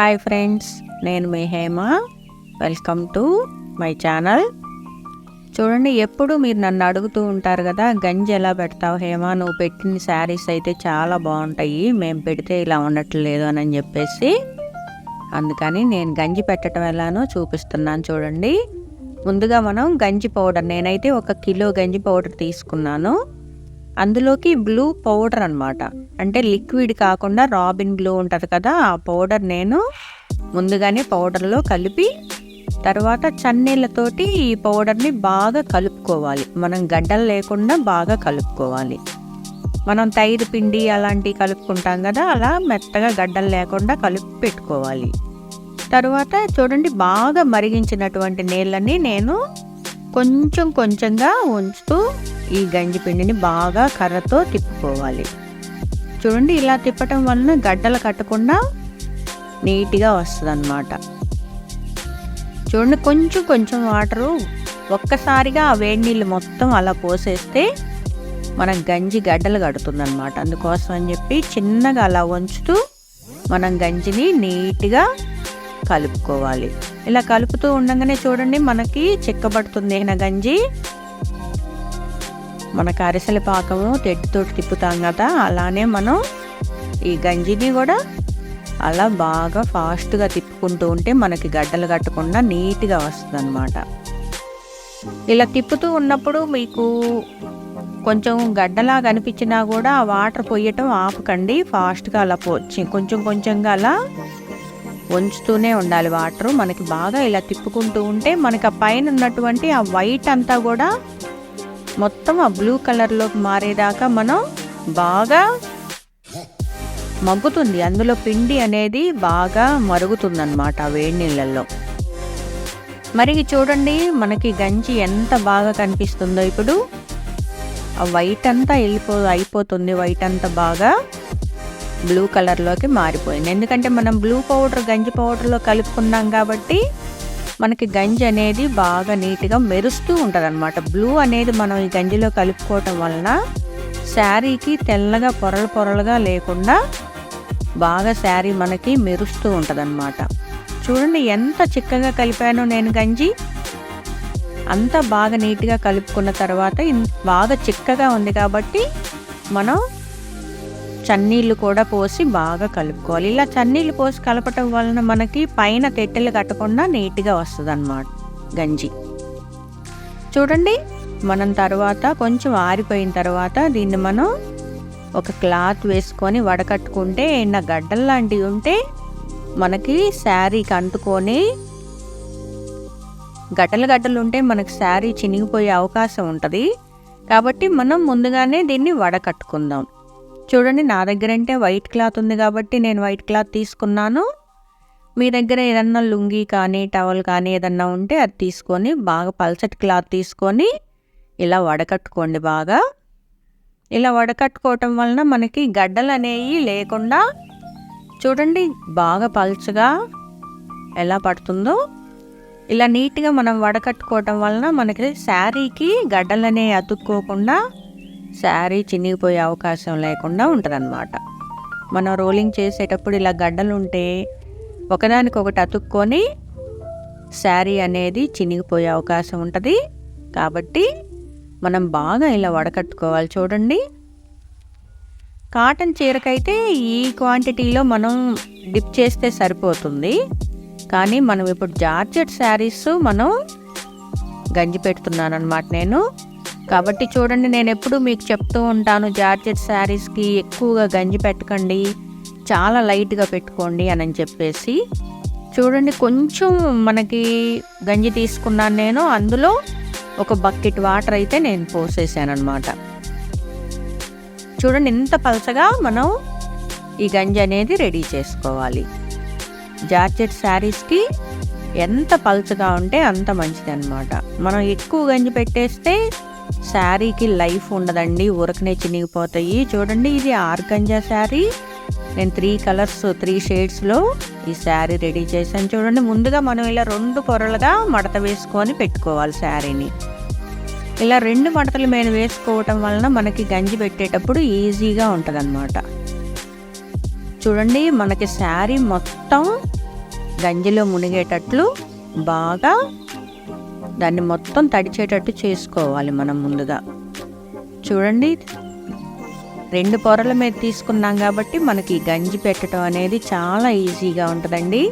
Hi friends నేను మీ Hema. Welcome to my channel చూడండి ఎప్పుడు మీరు నన్ను అడుగుతూ ఉంటారు కదా గంజి ఎలా పెడతావు హేమ? నువ్వు పెట్టిన శారీస్ అయితే చాలా బాగుంటాయి మేము పెడితే ఇలా ఉండట్లేదు అని చెప్పేసి. అందుకని నేను గంజి పెట్టడం ఎలానో చూపిస్తున్నాను చూడండి. ముందుగా మనం గంజి పౌడర్ నేనైతే ఒక కిలో గంజి పౌడర్ తీసుకున్నాను. అందులోకి బ్లూ పౌడర్ అనమాట అంటే లిక్విడ్ కాకుండా రాబిన్ బ్లూ ఉంటుంది కదా ఆ పౌడర్ నేను ముందుగానే పౌడర్లో కలిపి తర్వాత చన్నీళ్ళతోటి ఈ పౌడర్ని బాగా కలుపుకోవాలి. మనం గడ్డలు లేకుండా బాగా కలుపుకోవాలి. మనం తైరు పిండి అలాంటివి కలుపుకుంటాం కదా అలా మెత్తగా గడ్డలు లేకుండా కలిపి పెట్టుకోవాలి. తర్వాత చూడండి బాగా మరిగించినటువంటి నీళ్ళని నేను కొంచెం కొంచెంగా ఉంచుతూ ఈ గంజి పిండిని బాగా కర్రతో తిప్పుకోవాలి. చూడండి ఇలా తిప్పటం వలన గడ్డలు కట్టకుండా నీట్గా వస్తుంది అన్నమాట చూడండి కొంచెం కొంచెం వాటరు ఒక్కసారిగా ఆ వేడి నీళ్ళు మొత్తం అలా పోసేస్తే మనం గంజి గడ్డలు కడుతుంది అనమాట అందుకోసం అని చెప్పి చిన్నగా అలా ఉంచుతూ మనం గంజిని నీట్గా కలుపుకోవాలి. ఇలా కలుపుతూ ఉండగానే చూడండి మనకి చిక్కబడుతుంది అయిన గంజి. మనకు అరిసెల పాకము తెడ్డుతోటి తిప్పుతాం కదా అలానే మనం ఈ గంజిని కూడా అలా బాగా ఫాస్ట్గా తిప్పుకుంటూ ఉంటే మనకి గడ్డలు కట్టకుండా నీట్గా వస్తుంది అనమాట ఇలా తిప్పుతూ ఉన్నప్పుడు మీకు కొంచెం గడ్డలాగా కనిపించినా కూడా ఆ వాటర్ పొయ్యటం ఆపకండి ఫాస్ట్గా అలా పోచి కొంచెం కొంచెంగా అలా ఉంచుతూనే ఉండాలి వాటర్. మనకి బాగా ఇలా తిప్పుకుంటూ ఉంటే మనకి ఆ పైన ఉన్నటువంటి ఆ వైట్ అంతా కూడా మొత్తం ఆ బ్లూ కలర్లోకి మారేదాకా మనం బాగా మగ్గుతుంది. అందులో పిండి అనేది బాగా మరుగుతుంది అనమాట వేడి నీళ్ళల్లో. మరి చూడండి మనకి గంజి ఎంత బాగా కనిపిస్తుందో ఇప్పుడు. ఆ వైట్ అంతా వెళ్ళిపో అయిపోతుంది. వైట్ అంతా బాగా బ్లూ కలర్లోకి మారిపోయింది. ఎందుకంటే మనం బ్లూ పౌడర్ గంజి పౌడర్లో కలుపుకున్నాం కాబట్టి మనకి గంజి అనేది బాగా నీట్గా మెరుస్తూ ఉంటుంది అనమాట బ్లూ అనేది మనం ఈ గంజిలో కలుపుకోవటం వలన శారీకి తెల్లగా పొరలు పొరలుగా లేకుండా బాగా శారీ మనకి మెరుస్తూ ఉంటుంది అనమాట చూడండి ఎంత చిక్కగా కలిపాను నేను గంజి. అంతా బాగా నీట్గా కలుపుకున్న తర్వాత బాగా చిక్కగా ఉంది కాబట్టి మనం చన్నీళ్ళు కూడా పోసి బాగా కలుపుకోవాలి. ఇలా చన్నీళ్ళు పోసి కలపటం వలన మనకి పైన తెట్టెలు కట్టకుండా నీట్గా వస్తుంది అన్నమాట గంజి. చూడండి మనం తర్వాత కొంచెం ఆరిపోయిన తర్వాత దీన్ని మనం ఒక క్లాత్ వేసుకొని వడకట్టుకుంటే ఏమైనా గడ్డలు లాంటివి ఉంటే మనకి శారీకి అంటుకొని గడ్డలు గడ్డలు ఉంటే మనకి శారీ చినిగిపోయే అవకాశం ఉంటుంది. కాబట్టి మనం ముందుగానే దీన్ని వడకట్టుకుందాం. చూడండి నా దగ్గర అంటే వైట్ క్లాత్ ఉంది కాబట్టి నేను వైట్ క్లాత్ తీసుకున్నాను. మీ దగ్గర ఏదన్నా లుంగీ కానీ టవల్ కానీ ఏదన్నా ఉంటే అది తీసుకొని బాగా పల్చటి క్లాత్ తీసుకొని ఇలా వడకట్టుకోండి బాగా. ఇలా వడకట్టుకోవటం వలన మనకి గడ్డలు అనేవి లేకుండా చూడండి బాగా పల్చగా ఎలా పడుతుందో. ఇలా నీట్గా మనం వడకట్టుకోవటం వలన మనకి శారీకి గడ్డలనే అతుక్కోకుండా శారీ చినిగిపోయే అవకాశం లేకుండా ఉంటుందన్నమాట. మనం రోలింగ్ చేసేటప్పుడు ఇలా గడ్డలు ఉంటే ఒకదానికొకటి అతుక్కొని శారీ అనేది చినిగిపోయే అవకాశం ఉంటుంది. కాబట్టి మనం బాగా ఇలా వడకట్టుకోవాలి చూడండి. కాటన్ చీరకైతే ఈ క్వాంటిటీలో మనం డిప్ చేస్తే సరిపోతుంది. కానీ మనం ఇప్పుడు జార్జెట్ శారీస్ మనం గంజి పెడుతున్నాను అనమాట నేను. కాబట్టి చూడండి నేను ఎప్పుడు మీకు చెప్తూ ఉంటాను జార్జెట్ శారీస్కి ఎక్కువగా గంజి పెట్టకండి చాలా లైట్గా పెట్టుకోండి అని చెప్పేసి. చూడండి కొంచెం మనకి గంజి తీసుకున్నాను నేను అందులో ఒక బకెట్ వాటర్ అయితే నేను పోసేసాను అనమాట చూడండి ఇంత పలసగా మనం ఈ గంజి అనేది రెడీ చేసుకోవాలి. జార్జెట్ శారీస్కి ఎంత పలచగా ఉంటే అంత మంచిది అనమాట మనం ఎక్కువ గంజి పెట్టేస్తే శారీకి లైఫ్ ఉండదండి ఊరకనే చినిగిపోతాయి. చూడండి ఇది ఆర్గంజా శారీ. నేను త్రీ కలర్స్ త్రీ షేడ్స్లో ఈ శారీ రెడీ చేశాను. చూడండి ముందుగా మనం ఇలా రెండు పొరలుగా మడత వేసుకొని పెట్టుకోవాలి శారీని. ఇలా రెండు మడతలు మేము వేసుకోవటం వలన మనకి గంజి పెట్టేటప్పుడు ఈజీగా ఉంటుంది అన్నమాట చూడండి మనకి శారీ మొత్తం గంజిలో మునిగేటట్లు బాగా దాన్ని మొత్తం తడిచేటట్టు చేసుకోవాలి మనం ముందుగా. చూడండి రెండు పొరల మీద తీసుకున్నాం కాబట్టి మనకి గంజి పెట్టడం అనేది చాలా ఈజీగా ఉంటుందండి.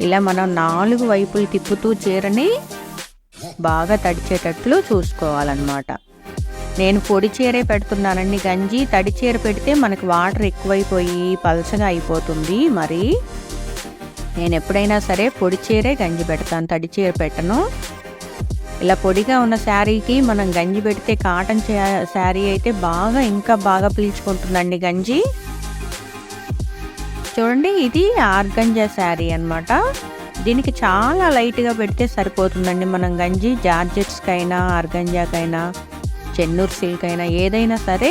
ఇలా మనం నాలుగు వైపులు తిప్పుతూ చీరని బాగా తడిచేటట్లు చూసుకోవాలన్నమాట. నేను పొడి చీరే పెడుతున్నానండి గంజి. తడి చీర పెడితే మనకి వాటర్ ఎక్కువైపోయి పలచగా అయిపోతుంది. మరి నేను ఎప్పుడైనా సరే పొడి చీరే గంజి పెడతాను తడి చీర పెట్టను. ఇలా పొడిగా ఉన్న శారీకి మనం గంజి పెడితే కాటన్ శారీ అయితే బాగా ఇంకా బాగా పీల్చుకుంటుందండి గంజి. చూడండి ఇది ఆర్గంజా శారీ అనమాట దీనికి చాలా లైట్గా పెడితే సరిపోతుందండి మనం గంజి. జార్జెట్స్కైనా ఆర్గంజాకైనా చెన్నూరు సిల్క్ అయినా ఏదైనా సరే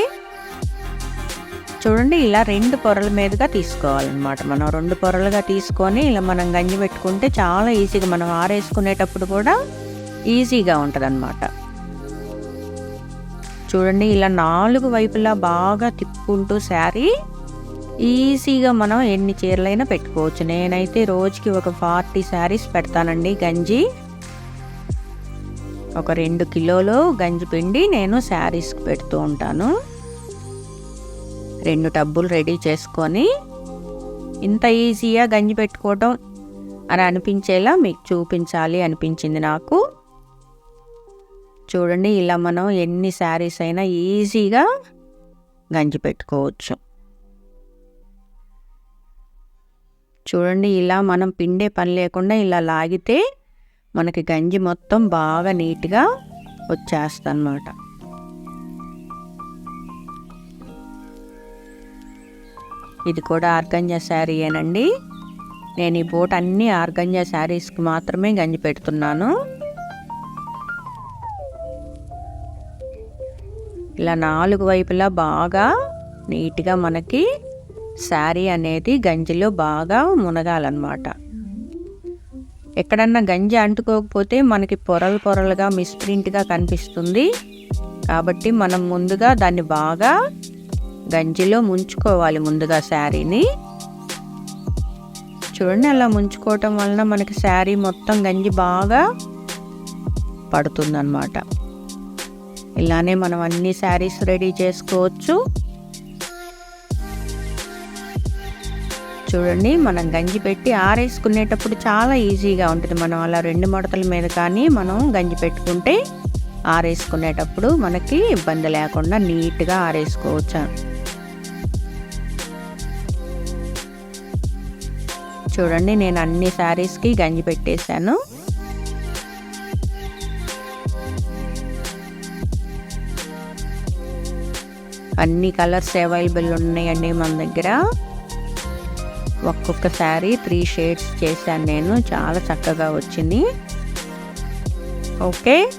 చూడండి ఇలా రెండు పొరల మీదుగా తీసుకోవాలన్నమాట. మనం రెండు పొరలుగా తీసుకొని ఇలా మనం గంజి పెట్టుకుంటే చాలా ఈజీగా మనం ఆరేసుకునేటప్పుడు కూడా ఈజీగా ఉంటుందన్నమాట. చూడండి ఇలా నాలుగు వైపులా బాగా తిప్పుకుంటూ శారీ ఈజీగా మనం ఎన్ని చీరలైనా పెట్టుకోవచ్చు. నేనైతే రోజుకి ఒక ఫార్టీ శారీస్ పెడతానండి గంజి. ఒక రెండు కిలోలు గంజి పిండి నేను శారీస్కి పెడుతూ ఉంటాను. రెండు టబ్బులు రెడీ చేసుకొని ఇంత ఈజీగా గంజి పెట్టుకోవటం అని అనిపించేలా మీకు చూపించాలి అనిపించింది నాకు. చూడండి ఇలా మనం ఎన్ని శారీస్ అయినా ఈజీగా గంజి పెట్టుకోవచ్చు. చూడండి ఇలా మనం పిండే పని లేకుండా ఇలా లాగితే మనకి గంజి మొత్తం బాగా నీట్గా వచ్చేస్తుంది అన్నమాట ఇది కూడా ఆర్గంజా శారీయేనండి నేను ఈ బూట అన్ని ఆర్గంజా శారీస్కి మాత్రమే గంజి పెడుతున్నాను. ఇలా నాలుగు వైపులా బాగా నీట్గా మనకి శారీ అనేది గంజిలో బాగా మునగాలన్నమాట. ఎక్కడన్నా గంజి అంటుకోకపోతే మనకి పొరలు పొరలుగా మిస్ప్రింట్గా కనిపిస్తుంది. కాబట్టి మనం ముందుగా దాన్ని బాగా గంజిలో ముంచుకోవాలి ముందుగా శారీని. చూడండి అలా ముంచుకోవటం వలన మనకి శారీ మొత్తం గంజి బాగా పడుతుందన్నమాట. ఇలానే మనం అన్ని శారీస్ రెడీ చేసుకోవచ్చు. చూడండి మనం గంజి పెట్టి ఆరేసుకునేటప్పుడు చాలా ఈజీగా ఉంటుంది. మనం అలా రెండు మడతల మీద కానీ మనం గంజి పెట్టుకుంటే ఆరేసుకునేటప్పుడు మనకి ఇబ్బంది లేకుండా నీట్గా ఆరేసుకోవచ్చు. చూడండి నేను అన్ని శారీస్కి గంజి పెట్టేశాను. అన్ని కలర్స్ అవైలబుల్ ఉన్నాయండి మన దగ్గర. ఒక్కొక్క శారీ త్రీ షేడ్స్ చేశాను నేను చాలా చక్కగా వచ్చింది. ఓకే?